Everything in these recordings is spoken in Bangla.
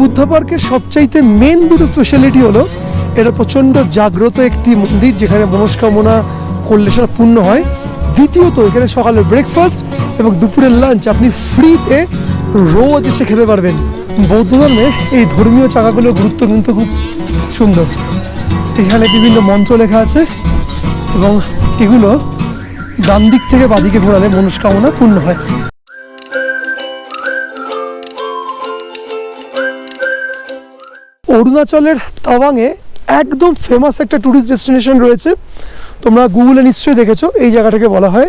বুদ্ধ পার্কের সবচাইতে মেন দুটো স্পেশালিটি হলো, এটা প্রচণ্ড জাগ্রত একটি মন্দির যেখানে মনস্কামনা করলে সেটা পূর্ণ হয়। দ্বিতীয়ত, এখানে সকালের ব্রেকফাস্ট এবং দুপুরের লাঞ্চ আপনি ফ্রিতে রোজ এসে খেতে পারবেন। বৌদ্ধ ধর্মে এই ধর্মীয় চাকাগুলোর গুরুত্ব কিন্তু খুব সুন্দর। এখানে বিভিন্ন মন্ত্র লেখা আছে এবং এগুলো ডান দিক থেকে বাদিকে ঘোরালে মনস্কামনা পূর্ণ হয়। অরুণাচলের তাওয়াংয়ে একদম ফেমাস একটা ট্যুরিস্ট ডেস্টিনেশন রয়েছে। তোমরা গুগলে নিশ্চয়ই দেখেছ, এই জায়গাটাকে বলা হয়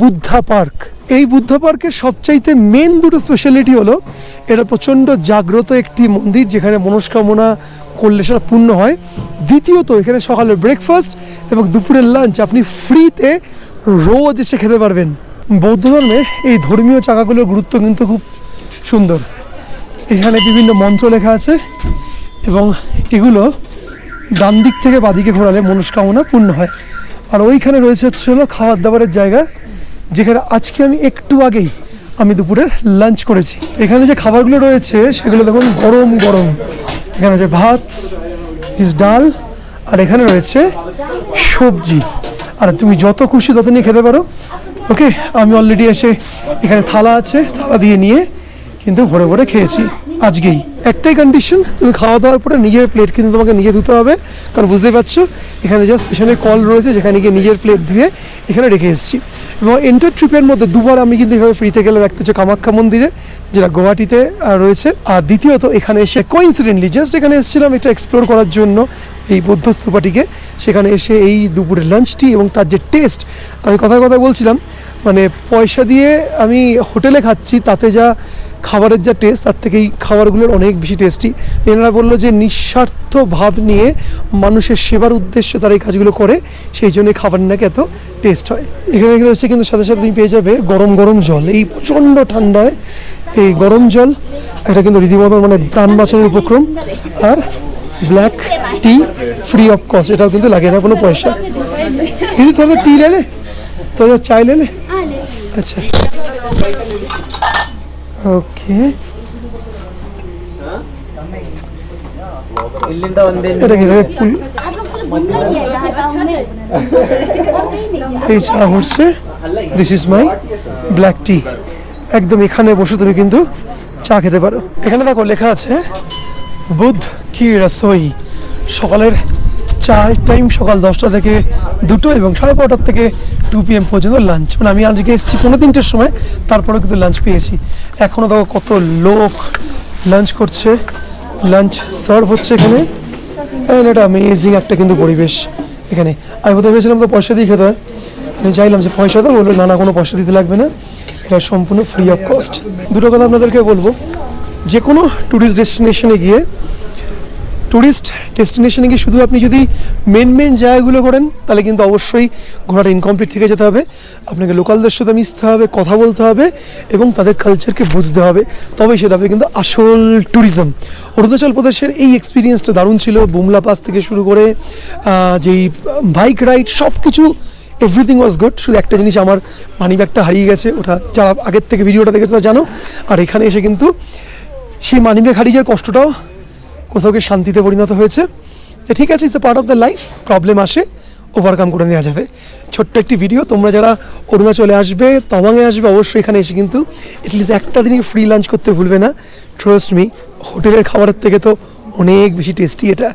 বুদ্ধা পার্ক। এই বুদ্ধা পার্কের সবচাইতে মেন দুটো স্পেশালিটি হলো, এটা প্রচণ্ড জাগ্রত একটি মন্দির যেখানে মনস্কামনা করলে সেটা পূর্ণ হয়। দ্বিতীয়ত, এখানে সকালে ব্রেকফাস্ট এবং দুপুরের লাঞ্চ আপনি ফ্রিতে রোজ এসে খেতে পারবেন। বৌদ্ধ ধর্মে এই ধর্মীয় চাকাগুলোর গুরুত্ব কিন্তু খুব সুন্দর। এখানে বিভিন্ন মন্ত্র লেখা আছে। এবং এগুলো ডান দিক থেকে বাদিকে ঘোরালে মনস্কামনা পূর্ণ হয়। আর ওইখানে রয়েছে হচ্ছে হলো খাবার দাবারের জায়গা, যেখানে আজকে আমি একটু আগেই আমি দুপুরের লাঞ্চ করেছি। এখানে যে খাবারগুলো রয়েছে, সেগুলো দেখুন গরম গরম। এখানে আছে ভাত ডাল, আর এখানে রয়েছে সবজি। আর তুমি যত খুশি তত নিয়ে খেতে পারো। ওকে আমি অলরেডি এসে এখানে থালা আছে, থালা দিয়ে নিয়ে কিন্তু ভরে ভরে খেয়েছি। আজকেই। একটাই কন্ডিশন তুমি খাওয়া দাওয়ার পরে নিজের প্লেট কিন্তু তোমাকে নিজে ধুতে হবে। কারণ বুঝতেই পারছ, এখানে জাস্ট পেছনে কল রয়েছে, যেখানে গিয়ে নিজের প্লেট ধুয়ে এখানে রেখে এসেছি। এবং এন্টার ট্রিপের মধ্যে দুবার আমি কিন্তু এভাবে ফ্রিতে গেলাম। একটা হচ্ছে কামাখ্যা মন্দিরে, যেটা গুয়াহাটিতে রয়েছে। আর দ্বিতীয়ত এখানে এসে কোইন্সিডেন্টলি জাস্ট এখানে এসেছিলাম এটা এক্সপ্লোর করার জন্য। এই বৌদ্ধ স্তূপাটিকে সেখানে এসে এই দুপুরের লাঞ্চটি এবং তার যে টেস্ট আমি কথা কথা বলছিলাম মানে পয়সা দিয়ে আমি হোটেলে খাচ্ছি, তাতে যা খাবারের যা টেস্ট তার থেকে এই খাবারগুলোর অনেক বেশি টেস্টি এনারা বলল যে নিঃস্বার্থ ভাব নিয়ে মানুষের সেবার উদ্দেশ্যে তারা এই কাজগুলো করে, সেই জন্য খাবার নাকি এত টেস্ট হয়। এখানে হচ্ছে কিন্তু সাথে সাথে তুমি পেয়ে যাবে গরম গরম জল। এই প্রচণ্ড ঠান্ডায় এই গরম জল, এটা কিন্তু রীতিমতো মানে প্রাণ বাঁচানোর উপক্রম। আর black tea free of cost এটাও কিন্তু লাগে না কোনো পয়সা। দিদি তোদের টি লেলে তোদের চাই লেলে আচ্ছা। ওকে এটা কি এই চা হচ্ছে। This is my black tea একদম এখানে বসে তুমি কিন্তু চা খেতে পারো। এখানে দেখো লেখা আছে, বুধ কি রসই। সকালের চার টাইম সকাল দশটা থেকে দুটো এবং সাড়ে বারোটার থেকে টু পি এম পর্যন্ত লাঞ্চ মানে আমি আজকে এসেছি পনেরো তিনটের সময়, তারপরেও কিন্তু লাঞ্চ পেয়েছি। এখনও দেখো কত লোক লাঞ্চ করছে। লাঞ্চ সার্ভ হচ্ছে এখানে। And এটা অ্যামেজিং একটা কিন্তু পরিবেশ এখানে। আমি প্রথমে ভেবেছিলাম তো পয়সা দিয়ে খেতে হয়। আমি চাইলাম যে পয়সা দাও, বলল না না, কোনো পয়সা দিতে লাগবে না। এটা সম্পূর্ণ ফ্রি অফ কস্ট দুটো কথা আপনাদেরকে বলব। যে কোনো ট্যুরিস্ট ডেস্টিনেশনে গিয়ে ট্যুরিস্ট ডেস্টিনেশনে গিয়ে শুধু আপনি যদি মেন মেন জায়গাগুলো করেন, তাহলে কিন্তু অবশ্যই ঘোরাটা ইনকমপ্লিট থেকে যেতে হবে। আপনাকে লোকালদের সাথে মিশতে হবে, কথা বলতে হবে এবং তাদের কালচারকে বুঝতে হবে। তবেই সেটা হবে কিন্তু আসল ট্যুরিজম অরুণাচল প্রদেশের এই এক্সপিরিয়েন্সটা দারুণ ছিল। বুমলা পাস থেকে শুরু করে যেই বাইক রাইড সব কিছু এভরিথিং ওয়াজ গুড শুধু একটা জিনিস আমার মানি ব্যাগটা হারিয়ে গেছে, ওটা যারা আগের থেকে ভিডিওটা দেখেছে তারা জানো। আর এখানে এসে কিন্তু সেই মানি ব্যাগ হারিয়ে যাওয়ার কষ্টটাও কোথাও গিয়ে শান্তিতে পরিণত হয়েছে? যে ঠিক আছে it's a part of the life problem আসে ওভারকাম করে নেওয়া যাবে। ছোট্ট একটি ভিডিও তোমরা যারা অরুণাচলে আসবে তাওয়াংয়ে আসবে, অবশ্যই এখানে এসে কিন্তু এটলিস্ট একটা দিনই ফ্রি লাঞ্চ করতে ভুলবে না। ট্রাস্ট মি হোটেলের খাবারের থেকে তো অনেক বেশি টেস্টি এটা।